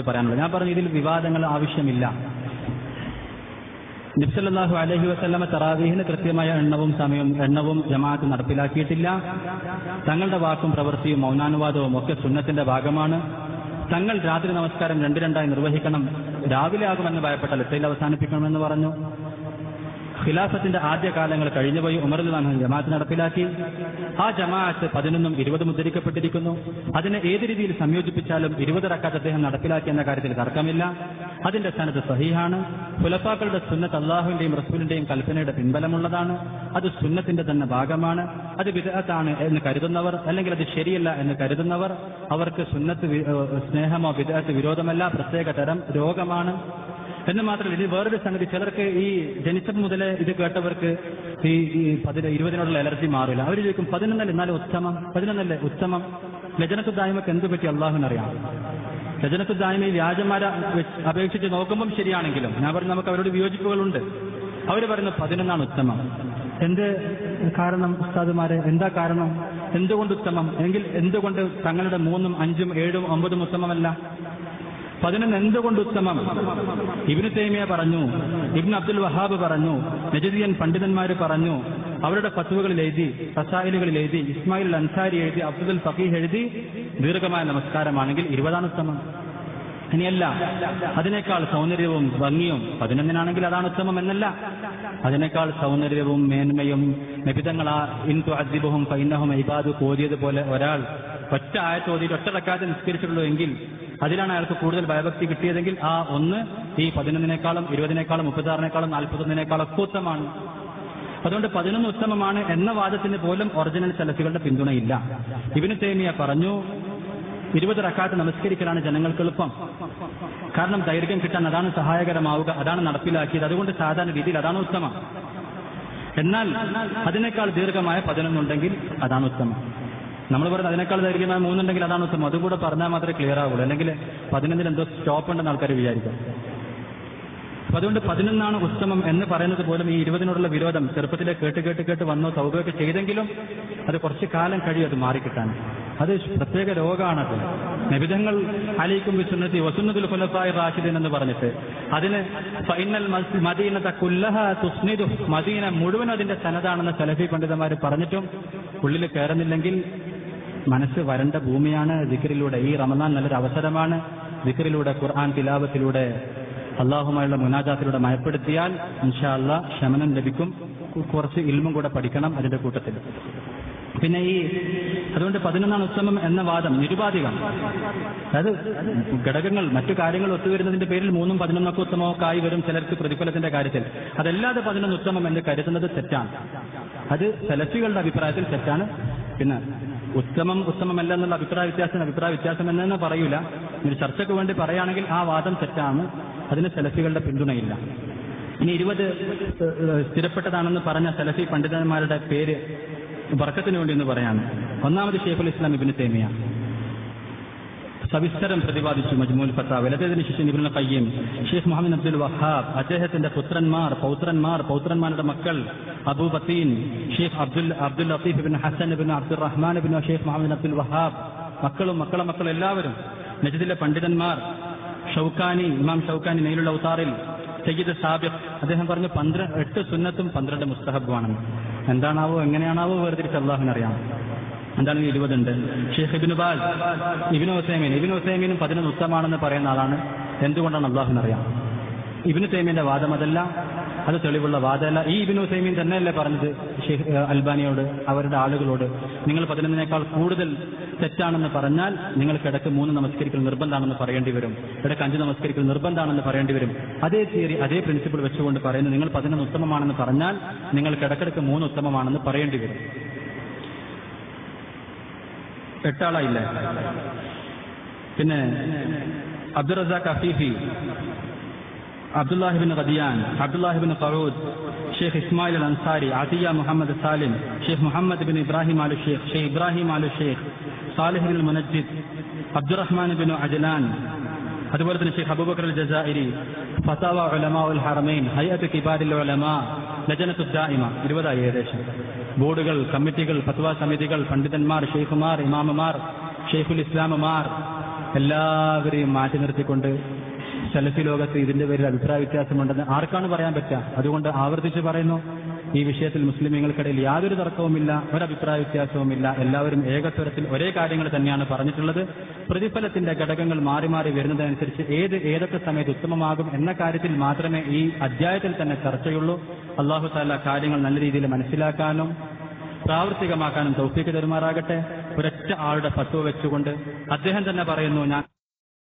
പറയാനുള്ളത്. ഞാൻ പറഞ്ഞു ഇതിൽ വിവാദങ്ങൾ ആവശ്യമില്ല. നിബ്സല്ലാഹു അലഹി വസ്ലമ തറാവീഹിന് കൃത്യമായ എണ്ണവും സമയവും എണ്ണവും ജമാഅത്ത് നടപ്പിലാക്കിയിട്ടില്ല. തങ്ങളുടെ വാക്കും പ്രവൃത്തിയും മൗനാനുവാദവും ഒക്കെ സുന്നത്തിന്റെ ഭാഗമാണ്. തങ്ങൾ രാത്രി നമസ്കാരം രണ്ട് രണ്ടായി നിർവഹിക്കണം. രാവിലെ ആകുമെന്ന് ഭയപ്പെട്ടാൽ എത്രയിൽ അവസാനിപ്പിക്കണമെന്ന് പറഞ്ഞു. ഖിലാഫത്തിന്റെ ആദ്യ കാലങ്ങൾ കഴിഞ്ഞുപോയി ഉമറുൽ ജമാഅത്ത് നടപ്പിലാക്കി. ആ ജമാഅത്ത് പതിനൊന്നും ഇരുപതും ഉദ്ധരിക്കപ്പെട്ടിരിക്കുന്നു. അതിനെ ഏത് രീതിയിൽ സംയോജിപ്പിച്ചാലും ഇരുപത് റക്കാത്ത് അദ്ദേഹം നടപ്പിലാക്കി എന്ന കാര്യത്തിൽ തർക്കമില്ല. അതിന്റെ സ്ഥാനത്ത് സഹീഹാണ്. ഫുലഫാക്കളുടെ സുന്നത്ത് അള്ളാഹുവിന്റെയും റസൂലിന്റെയും കൽപ്പനയുടെ പിൻബലമുള്ളതാണ്. അത് സുന്നത്തിന്റെ തന്നെ ഭാഗമാണ്. അത് വിദഗ്ധാണ് എന്ന് കരുതുന്നവർ അല്ലെങ്കിൽ അത് ശരിയല്ല എന്ന് കരുതുന്നവർ അവർക്ക് സുന്നത്ത് സ്നേഹമോ വിദഗ്ധ വിരോധമല്ല പ്രത്യേക തരം രോഗമാണ്. എന്ന് മാത്രമല്ല ഇത് വേറൊരു സംഗതി ചിലർക്ക് ഈ ജനിച്ചത് മുതലേ ഇത് കേട്ടവർക്ക് ഈ പതിന ഇരുപതിനോടുള്ള അലർജി മാറില്ല. അവർ ചോദിക്കും പതിനൊന്നല്ലേ? എന്നാലും ഉത്തമം. പതിനൊന്നല്ലേ? ഉത്തമം. ലജനത്തു ദായ്മക്ക് എന്ത് പറ്റി? അള്ളാഹുവിനറിയാം. ലജനത്തു ദായ്മ ഈ വ്യാജന്മാരെ അപേക്ഷിച്ച് നോക്കുമ്പം ശരിയാണെങ്കിലും ഞാൻ പറഞ്ഞു നമുക്ക് അവരോട് വിയോജിപ്പുകളുണ്ട്. അവർ പറയുന്നത് പതിനൊന്നാണ് ഉത്തമം. എന്ത് കാരണം ഉസ്താദുമാരെ? എന്താ കാരണം? എന്തുകൊണ്ട് ഉത്തമം? എങ്കിൽ എന്തുകൊണ്ട് തങ്ങളുടെ മൂന്നും അഞ്ചും ഏഴും ഒമ്പതും ഉത്തമമല്ല? പതിനൊന്ന് എന്തുകൊണ്ട് ഉത്തമം? ഇബ്നു തേമിയ പറഞ്ഞു ഇബ്നു അബ്ദുൽ വഹാബ് പറഞ്ഞു നജദിയൻ പണ്ഡിതന്മാർ പറഞ്ഞു അവരുടെ ഫത്തുവകളിൽ എഴുതി റസായിലുകളിൽ എഴുതി ഇസ്മായിൽ അൻസാരി എഴുതി അബ്ദുൽ ഫഖീഹ് എഴുതി ദീർഘമായ നമസ്കാരമാണെങ്കിൽ ഇരുപതാണ് ഉത്തമം. ഇനിയല്ല അതിനേക്കാൾ സൗന്ദര്യവും ഭംഗിയും പതിനൊന്നിനാണെങ്കിൽ അതാണ് ഉത്തമം എന്നല്ല. അതിനേക്കാൾ സൗന്ദര്യവും മേന്മയും നിബിതങ്ങളാ ഇൻ അദ്ദിബുഹും ഫൈനഹും ഇബാദു കോരിയതുപോലെ ഒരാൾ ഒറ്റ ആയത്ത് ഓതിയിട്ട് ഒറ്റ റക്കാത്ത് നിസ്കരിച്ചിട്ടുള്ളൂ എങ്കിൽ അതിലാണ് അയാൾക്ക് കൂടുതൽ ഭയഭക്തി കിട്ടിയതെങ്കിൽ ആ ഒന്ന് ഈ പതിനൊന്നിനേക്കാളും ഇരുപതിനേക്കാളും മുപ്പത്താറിനേക്കാളും നാൽപ്പത്തൊന്നിനേക്കാളും ഒക്കെ ഉത്തമമാണ്. അതുകൊണ്ട് പതിനൊന്ന് ഉത്തമമാണ് എന്ന വാദത്തിന് പോലും ഒറിജിനൽ സെലഫികളുടെ പിന്തുണയില്ല. ഇബിന് തേമിയ പറഞ്ഞു ഇരുപത് റക്കാത്ത് നമസ്കരിക്കലാണ് ജനങ്ങൾക്ക് എളുപ്പം. കാരണം ദൈർഘ്യം കിട്ടാൻ അതാണ് സഹായകരമാവുക അതാണ് നടപ്പിലാക്കിയത്. അതുകൊണ്ട് സാധാരണ രീതിയിൽ അതാണ് ഉത്തമം. എന്നാൽ അതിനേക്കാൾ ദീർഘമായ പതിനൊന്നുണ്ടെങ്കിൽ അതാണ് ഉത്തമം. നമ്മൾ പറയുന്നത് അതിനേക്കാൾ ദൈർഘ്യമായ മൂന്നുണ്ടെങ്കിൽ അതാണ് ഉത്തമം. അതുകൂടെ പറഞ്ഞാൽ മാത്രമേ ക്ലിയർ ആവുള്ളൂ. അല്ലെങ്കിൽ പതിനൊന്നിൽ എന്തോ സ്റ്റോപ്പ് ഉണ്ടെന്ന് ആൾക്കാർ വിചാരിക്കും. അപ്പൊ അതുകൊണ്ട് പതിനൊന്നാണ് ഉത്തമം എന്ന് പറയുന്നത് പോലും ഈ ഇരുപതിനോടുള്ള വിരോധം ചെറുപ്പത്തിലെ കേട്ട് കേട്ട് കേട്ട് വന്നോ സൗകര്യമൊക്കെ ചെയ്തെങ്കിലും അത് കുറച്ച് കാലം കഴിയും അത് മാറിക്കിട്ടാൻ. അത് പ്രത്യേക രോഗമാണത്. നിബിധങ്ങൾ അലൈക്കും വിസുന്നത്തി വസുന്നതുൽ ഖുലഫായ റാഷിദൻ എന്ന് പറഞ്ഞിട്ട്. അതിന് ഫൈനൽ മദീനത കുല്ലഹ തുസ്നിദു. മദീന മുഴുവൻ അതിന്റെ സനതാണെന്ന് സലഫി പണ്ഡിതന്മാർ പറഞ്ഞിട്ടും ഉള്ളിൽ കയറുന്നില്ലെങ്കിൽ മനസ്സ് വരണ്ട ഭൂമിയാണ് ദിക്റിലൂടെ. ഈ റമദാൻ നല്ലൊരു അവസരമാണ് ദിക്റിലൂടെ ഖുർആൻ തിലാവത്തിലൂടെ അള്ളാഹുമായുള്ള മുനാജാത്തിലൂടെ മയപ്പെടുത്തിയാൽ ഇൻഷാ അല്ലാ ശമനം ലഭിക്കും. കുറച്ച് ഇൽമും കൂടെ പഠിക്കണം അതിന്റെ കൂട്ടത്തിൽ. പിന്നെ ഈ അതുകൊണ്ട് പതിനൊന്നാണ് ഉത്തമം എന്ന വാദം നിരുപാധികം. അതായത് ഘടകങ്ങൾ മറ്റു കാര്യങ്ങൾ ഒത്തുവരുന്നതിന്റെ പേരിൽ മൂന്നും പതിനൊന്നൊക്കെ ഉത്തമമൊക്കെ ആയി വരും ചിലർക്ക് പ്രതിഫലത്തിന്റെ കാര്യത്തിൽ. അതല്ലാതെ പതിനൊന്ന് ഉത്തമം എന്ന് കരുതുന്നത് തെറ്റാണ്. അത് സെലഫികളുടെ അഭിപ്രായത്തിൽ തെറ്റാണ്. പിന്നെ ഉത്തമം ഉത്തമമല്ല എന്നുള്ള അഭിപ്രായ വ്യത്യാസം അഭിപ്രായ വ്യത്യാസം എന്നെ പറയൂല. ഒരു ചർച്ചയ്ക്ക് വേണ്ടി പറയുകയാണെങ്കിൽ ആ വാദം തെറ്റാണ്. അതിന് സെലഫികളുടെ പിന്തുണയില്ല. ഇനി ഇരുപത് സ്ഥിരപ്പെട്ടതാണെന്ന് പറഞ്ഞ സെലഫി പണ്ഡിതന്മാരുടെ പേര് വർക്കത്തിന് വേണ്ടി എന്ന് പറയാണ് ഒന്നാമത് ഷെയ്ഖുൽ ഇസ്ലാം ഇബിന് തേമിയ. സവിസ്തരം പ്രതിപാദിച്ചു മജ്മൂൽ ഫത്താവ് ലതേതിന് ശിഷ്യൻ ഇബ്നുൽ ഖയ്യിം ഷെയ്ഖ് മുഹമ്മദ് അബ്ദുൽ വഹാബ് അദ്ദേഹത്തിന്റെ പുത്രന്മാർ പൗത്രന്മാർ പൗത്രന്മാരുടെ മക്കൾ Abu Batin Sheikh Abdul Abdul Latif bin Hasan bin Abdul Rahman bin Sheikh Muhammad Abdul Wahab മക്കളും മക്കളെ മക്കളും എല്ലാവരും നജദിലെ പണ്ഡിതന്മാർ ഷൗക്കാനി ഇമാം ഷൗക്കാനി നെയിലുള്ള ഉത്താറിൽ സയ്യിദ് സാബിഖ് അദ്ദേഹം പറഞ്ഞു പന്ത്രണ്ട് എട്ട് സുന്നത്തും പന്ത്രണ്ട് മുസ്തഹബുമാണെന്ന് എന്താണാവോ എങ്ങനെയാണാവോ വേർതിരിച്ച് അള്ളാഹുവിനറിയാം. എന്താണ് ഈ ഇരുപതുണ്ട്? ഷെയ്ഖ് ഇബിന് ബാൽ ഇബിന് ഹുസൈമീൻ ഇബിന് ഹുസൈമീനും പതിനൊന്ന് ഉത്തമാണെന്ന് പറയുന്ന ആളാണ്. എന്തുകൊണ്ടാണ് അള്ളാഹുവിനറിയാം? ഇബിന് തൈമീന്റെ വാദം അതല്ല അത് തെളിവുള്ള വാദമല്ല. ഈ ഇബിൻ ഹുസൈമീൻ തന്നെയല്ലേ പറഞ്ഞത് അൽബാനിയോട് അവരുടെ ആളുകളോട്. നിങ്ങൾ പതിനൊന്നിനേക്കാൾ കൂടുതൽ തെറ്റാണെന്ന് പറഞ്ഞാൽ നിങ്ങൾക്ക് ഇടയ്ക്ക് മൂന്ന് നമസ്കരിക്കൽ നിർബന്ധമാണെന്ന് പറയേണ്ടി വരും. ഇടയ്ക്ക് അഞ്ച് നമസ്കരിക്കൽ നിർബന്ധമാണെന്ന് പറയേണ്ടി വരും. അതേ തിയറി അതേ പ്രിൻസിപ്പിൾ വെച്ചുകൊണ്ട് പറയുന്നു നിങ്ങൾ പതിനൊന്ന് ഉത്തമമാണെന്ന് പറഞ്ഞാൽ നിങ്ങൾക്ക് ഇടയ്ക്കിടയ്ക്ക് മൂന്ന് ഉത്തമമാണെന്ന് പറയേണ്ടി വരും. എട്ടാളായില്ലേ പിന്നെ Abdul Razzaq Afifi Abdullah bin Ghudayyan Abdullah bin Farud Sheikh Ismail al Ansari Atiyya Muhammad Salim Sheikh Muhammad bin Ibrahim Al Sheikh Sheikh Ibrahim Al Sheikh Salih bin Munajjid Abdurrahman bin Ajlan അതുപോലെ തന്നെ ഷെയ്ഖ് അബൂബക്കർ അൽ ജസാഇരി ഫതാവ ഉലമാ ഉൽ ഹറമൈൻ ഹയ്യത്ത് കിബാരിൽ ഉലമാ ലജനത്തു ദായിമ ഇരുപതായി ഏകദേശം. ബോർഡുകൾ കമ്മിറ്റികൾ ഫത്വ സമിതികൾ പണ്ഡിതന്മാർ ഷെയ്ഖുമാർ ഇമാമമാർ ഷെയ്ഖുൽ ഇസ്ലാമുമാർ എല്ലാവരെയും മാറ്റി നിർത്തിക്കൊണ്ട് സെലഫി ലോകത്ത് ഇതിന്റെ പേരിൽ അഭിപ്രായ വ്യത്യാസമുണ്ടെന്ന് ആർക്കാണ് പറയാൻ പറ്റുക? അതുകൊണ്ട് ആവർത്തിച്ച് പറയുന്നു. ഈ വിഷയത്തിൽ മുസ്ലിമീങ്ങൾക്കിടയിൽ യാതൊരു തർക്കവുമില്ല ഒരഭിപ്രായ വ്യത്യാസവുമില്ല. എല്ലാവരും ഏകസ്വരത്തിൽ ഒരേ കാര്യങ്ങൾ തന്നെയാണ് പറഞ്ഞിട്ടുള്ളത്. പ്രതിഫലത്തിന്റെ ഘടകങ്ങൾ മാറി മാറി വരുന്നതനുസരിച്ച് ഏത് ഏതൊക്കെ സമയത്ത് ഉത്തമമാകും എന്ന കാര്യത്തിൽ മാത്രമേ ഈ അധ്യായത്തിൽ തന്നെ ചർച്ചയുള്ളൂ. അള്ളാഹു താല കാര്യങ്ങൾ നല്ല രീതിയിൽ മനസ്സിലാക്കാനും പ്രാവർത്തികമാക്കാനും തൗഫീക്ക് തരുമാറാകട്ടെ. ഒരൊറ്റ ആളുടെ ഫത്വ വെച്ചുകൊണ്ട് അദ്ദേഹം തന്നെ പറയുന്നു ഞാൻ